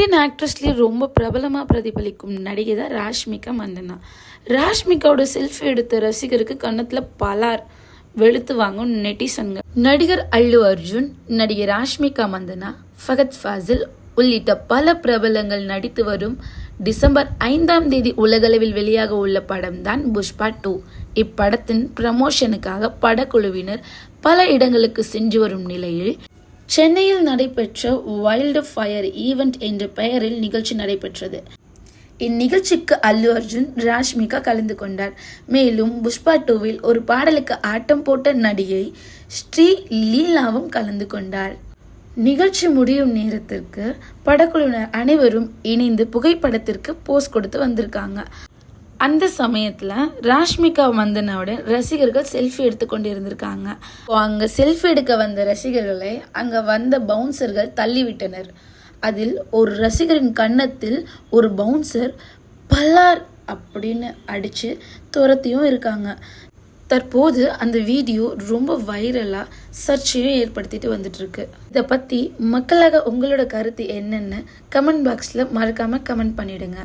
Indian ஆக்ட்ரஸ்லேயே ரொம்ப பிரபலமாக பிரதிபலிக்கும் நடிகை தான் ராஷ்மிகா மந்தனா. ராஷ்மிகாவோட செல்ஃபி எடுத்த ரசிகருக்கு கன்னத்தில் பலார் வெளுத்து வாங்கும் நெட்டிசன்கள். நடிகர் அல்லு அர்ஜுன் நடிகை ராஷ்மிகா மந்தனா ஃபகத் ஃபாசில் உள்ளிட்ட பல பிரபலங்கள் நடித்து வரும் டிசம்பர் ஐந்தாம் தேதி உலகளவில் வெளியாக உள்ள படம் தான் புஷ்பா டூ. இப்படத்தின் ப்ரமோஷனுக்காக படக்குழுவினர் பல இடங்களுக்கு சென்று வரும் நிலையில் சென்னையில் நடைபெற்ற வைல்டு ஃபயர் ஈவெண்ட் என்ற பெயரில் நிகழ்ச்சி நடைபெற்றது. இந்நிகழ்ச்சிக்கு அல்லு அர்ஜுன் ராஷ்மிகா கலந்து கொண்டார். மேலும் புஷ்பா டூவில் ஒரு பாடலுக்கு ஆட்டம் போட்ட நடிகை ஸ்ரீ லீலாவும் கலந்து கொண்டார். நிகழ்ச்சி முடியும் நேரத்திற்கு படக்குழுவினர் அனைவரும் இணைந்து புகைப்படத்திற்கு போஸ் கொடுத்து வந்திருக்காங்க. அந்த சமயத்தில் ராஷ்மிகா மந்தனாவோட ரசிகர்கள் செல்ஃபி எடுத்து கொண்டு இருந்திருக்காங்க அங்கே செல்ஃபி எடுக்க வந்த ரசிகர்களை அங்கே வந்த பவுன்சர்கள் தள்ளிவிட்டனர். அதில் ஒரு ரசிகரின் கன்னத்தில் ஒரு பவுன்சர் பல்லார் அப்படின்னு அடித்து துரத்தியும் இருக்காங்க. தற்போது அந்த வீடியோ ரொம்ப வைரலாக சர்ச்சையும் ஏற்படுத்திட்டு வந்துட்டுருக்கு. இதை பற்றி மக்களாக உங்களோட கருத்து என்னென்னு கமெண்ட் பாக்ஸில் மறக்காமல் கமெண்ட் பண்ணிடுங்க.